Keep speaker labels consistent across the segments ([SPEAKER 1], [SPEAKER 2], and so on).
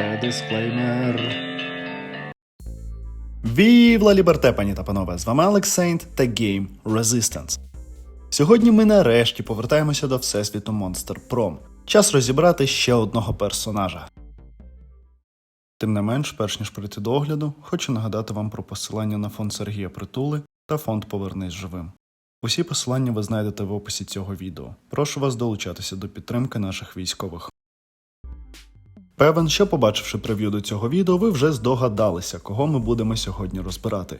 [SPEAKER 1] Це дисклеймер. Вівла Ліберте, пані та панове! З вами Алекс Сейнт та Game Resistance. Сьогодні ми нарешті повертаємося до Всесвіту Monster Prom. Час розібрати ще одного персонажа. Тим не менш, перш ніж перейти до огляду, хочу нагадати вам про посилання на фонд Сергія Притули та фонд Повернись живим. Усі посилання ви знайдете в описі цього відео. Прошу вас долучатися до підтримки наших військових. Певен, що побачивши прев'ю до цього відео, ви вже здогадалися, кого ми будемо сьогодні розбирати.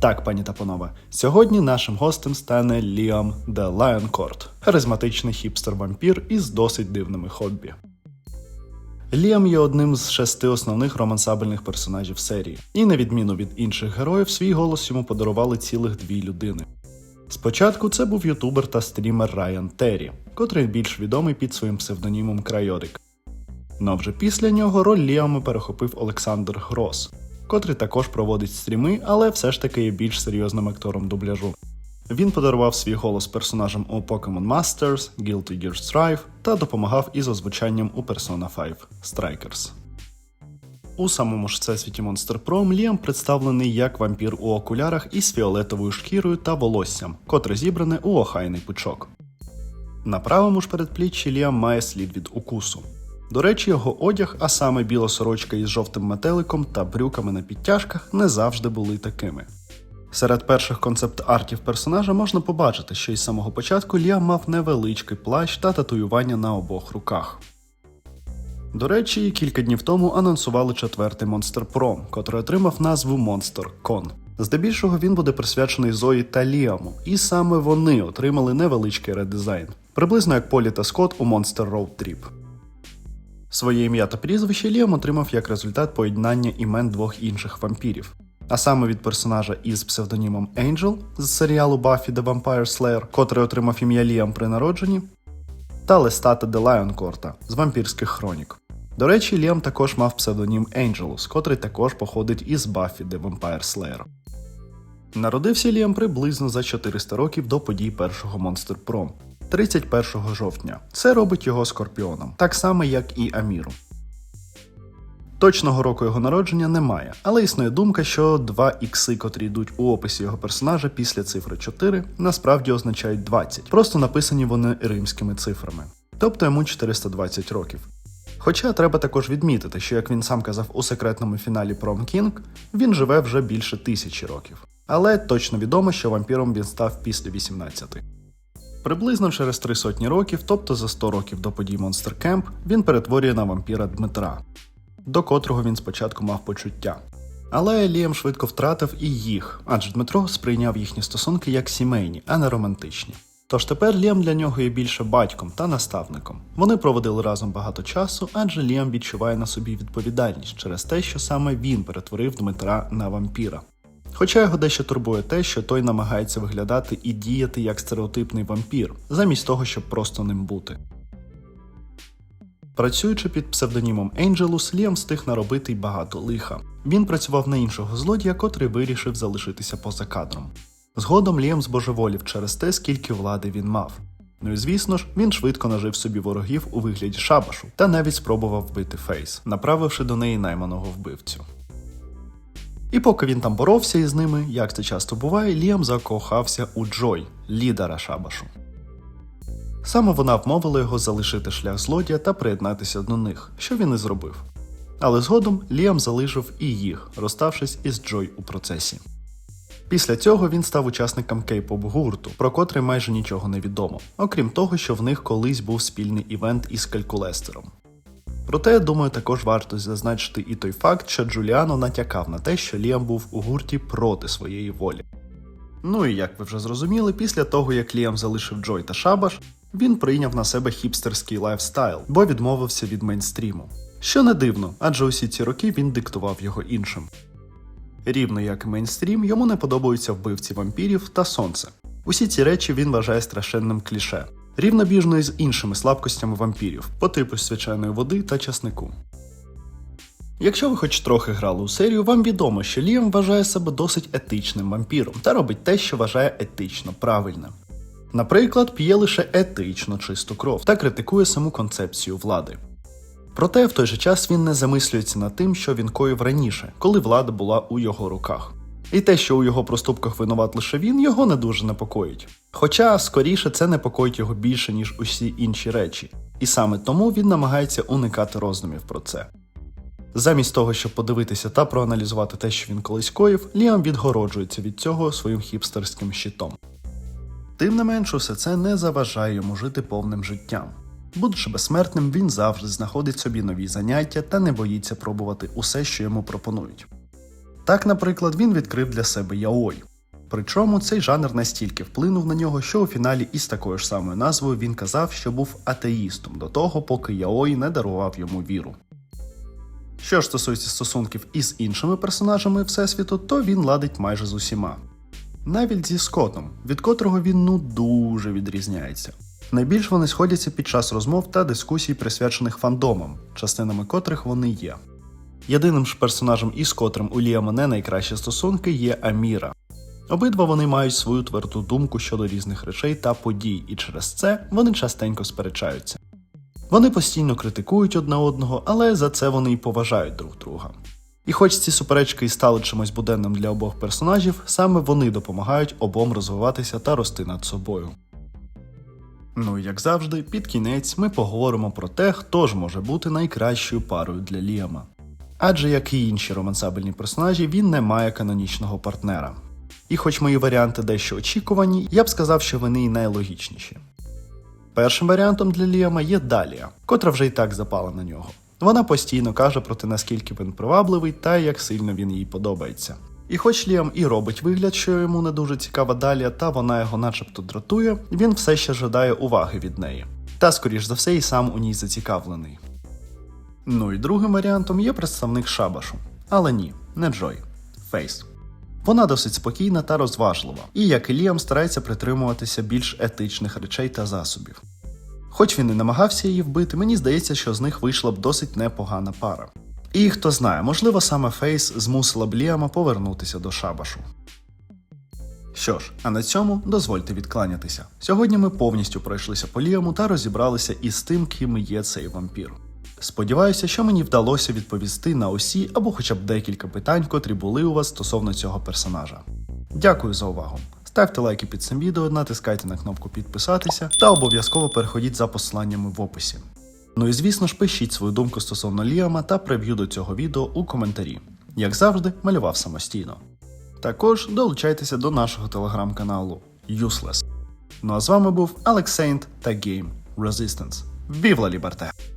[SPEAKER 1] Так, пані та панове, сьогодні нашим гостем стане Ліам де Лайонкорт, харизматичний хіпстер-вампір із досить дивними хобі. Ліам є одним з шести основних романсабельних персонажів серії, і на відміну від інших героїв, свій голос йому подарували цілих дві людини. Спочатку це був ютубер та стрімер Райан Террі, котрий більш відомий під своїм псевдонімом Но вже після нього роль Ліама перехопив Олександр Грос, котрий також проводить стріми, але все ж таки є більш серйозним актором дубляжу. Він подарував свій голос персонажам у Pokemon Masters, Guilty Gear Strive та допомагав із озвучанням у Persona 5 Strikers. У самому ж всесвіті Monster Pro Ліам представлений як вампір у окулярах із фіолетовою шкірою та волоссям, котре зібране у охайний пучок. На правому ж передпліччі Ліам має слід від укусу. До речі, його одяг, а саме біла сорочка із жовтим метеликом та брюками на підтяжках, не завжди були такими. Серед перших концепт-артів персонажа можна побачити, що із самого початку Ліам мав невеличкий плащ та татуювання на обох руках. До речі, кілька днів тому анонсували четвертий Monster Pro, котрий отримав назву Monster Con. Здебільшого він буде присвячений Зої та Ліаму, і саме вони отримали невеличкий редизайн, приблизно як Полі та Скотт у Monster Road Trip. Своє ім'я та прізвище Ліам отримав як результат поєднання імен двох інших вампірів, а саме від персонажа із псевдонімом Angel з серіалу Buffy the Vampire Slayer, котрий отримав ім'я Ліам при народженні, та Лестата де Лайонкорта з вампірських хронік. До речі, Ліам також мав псевдонім Angelus, котрий також походить із Buffy the Vampire Slayer. Народився Ліам приблизно за 400 років до подій першого Monster Prom. 31 жовтня. Це робить його скорпіоном, так само як і Аміру. Точного року його народження немає, але існує думка, що два ікси, котрі йдуть у описі його персонажа після цифри 4, насправді означають 20, просто написані вони римськими цифрами, тобто йому 420 років. Хоча треба також відмітити, що як він сам казав у секретному фіналі Prom King, він живе вже більше тисячі років. Але точно відомо, що вампіром він став після 18. Приблизно через три сотні років, тобто за 100 років до подій Monster Camp, він перетворює на вампіра Дмитра, до котрого він спочатку мав почуття. Але Ліам швидко втратив і їх, адже Дмитро сприйняв їхні стосунки як сімейні, а не романтичні. Тож тепер Ліам для нього є більше батьком та наставником. Вони проводили разом багато часу, адже Ліам відчуває на собі відповідальність через те, що саме він перетворив Дмитра на вампіра. Хоча його дещо турбує те, що той намагається виглядати і діяти як стереотипний вампір, замість того, щоб просто ним бути. Працюючи під псевдонімом Angelus, Ліам встиг наробити й багато лиха. Він працював на іншого злодія, котрий вирішив залишитися поза кадром. Згодом Ліам збожеволів через те, скільки влади він мав. Ну і звісно ж, він швидко нажив собі ворогів у вигляді шабашу та навіть спробував вбити Фейс, направивши до неї найманого вбивцю. І поки він там боровся із ними, як це часто буває, Ліам закохався у Джой, лідера шабашу. Саме вона вмовила його залишити шлях злодія та приєднатися до них, що він і зробив. Але згодом Ліам залишив і їх, розставшись із Джой у процесі. Після цього він став учасником кей-поп гурту, про котрий майже нічого не відомо, окрім того, що в них колись був спільний івент із калькулестером. Проте, я думаю, також варто зазначити і той факт, що Джуліано натякав на те, що Ліам був у гурті проти своєї волі. Ну і як ви вже зрозуміли, після того як Ліам залишив Джой та Шабаш, він прийняв на себе хіпстерський лайфстайл, бо відмовився від мейнстріму. Що не дивно, адже усі ці роки він диктував його іншим. Рівно як і мейнстрім, йому не подобаються вбивці вампірів та сонце. Усі ці речі він вважає страшенним кліше, рівнобіжно із іншими слабкостями вампірів, по типу свяченої води та часнику. Якщо ви хоч трохи грали у серію, вам відомо, що Ліам вважає себе досить етичним вампіром та робить те, що вважає етично правильним. Наприклад, п'є лише етично чисту кров та критикує саму концепцію влади. Проте в той же час він не замислюється над тим, що він коїв раніше, коли влада була у його руках. І те, що у його проступках винуват лише він, його не дуже непокоїть. Хоча, скоріше, це непокоїть його більше, ніж усі інші речі, і саме тому він намагається уникати роздумів про це. Замість того, щоб подивитися та проаналізувати те, що він колись коїв, Ліам відгороджується від цього своїм хіпстерським щитом. Тим не менш, усе це не заважає йому жити повним життям. Будучи безсмертним, він завжди знаходить собі нові заняття та не боїться пробувати усе, що йому пропонують. Так, наприклад, він відкрив для себе яой. Причому цей жанр настільки вплинув на нього, що у фіналі із такою ж самою назвою він казав, що був атеїстом до того, поки яой не дарував йому віру. Що ж стосується стосунків із іншими персонажами Всесвіту, то він ладить майже з усіма. Навіть зі Скотом, від котрого він ну дуже відрізняється. Найбільш вони сходяться під час розмов та дискусій, присвячених фандомам, частинами котрих вони є. Єдиним ж персонажем, із котрим у Ліама не найкращі стосунки, є Аміра. Обидва вони мають свою тверду думку щодо різних речей та подій, і через це вони частенько сперечаються. Вони постійно критикують одне одного, але за це вони й поважають друг друга. І хоч ці суперечки і стали чимось буденним для обох персонажів, саме вони допомагають обом розвиватися та рости над собою. Ну і як завжди, під кінець ми поговоримо про те, хто ж може бути найкращою парою для Ліама. Адже, як і інші романсабельні персонажі, він не має канонічного партнера. І хоч мої варіанти дещо очікувані, я б сказав, що вони і найлогічніші. Першим варіантом для Ліама є Далія, котра вже й так запала на нього. Вона постійно каже про те, наскільки він привабливий та як сильно він їй подобається. І хоч Ліам і робить вигляд, що йому не дуже цікава Далія, та вона його начебто дратує, він все ще жадає уваги від неї. Та, скоріш за все, і сам у ній зацікавлений. Ну і другим варіантом є представник Шабашу. Але ні, не Джой. Фейс. Вона досить спокійна та розважлива, і як і Ліам старається притримуватися більш етичних речей та засобів. Хоч він і намагався її вбити, мені здається, що з них вийшла б досить непогана пара. І хто знає, можливо, саме Фейс змусила б Ліама повернутися до Шабашу. Що ж, а на цьому дозвольте відкланятися. Сьогодні ми повністю пройшлися по Ліаму та розібралися із тим, ким є цей вампір. Сподіваюся, що мені вдалося відповісти на усі або хоча б декілька питань, котрі були у вас стосовно цього персонажа. Дякую за увагу. Ставте лайки під цим відео, натискайте на кнопку підписатися та обов'язково переходіть за посиланнями в описі. Ну і звісно ж, пишіть свою думку стосовно Ліама та прев'ю до цього відео у коментарі. Як завжди, малював самостійно. Також долучайтеся до нашого телеграм-каналу Useless. Ну а з вами був Алекс Сейнт та Game Resistance. La Liberté!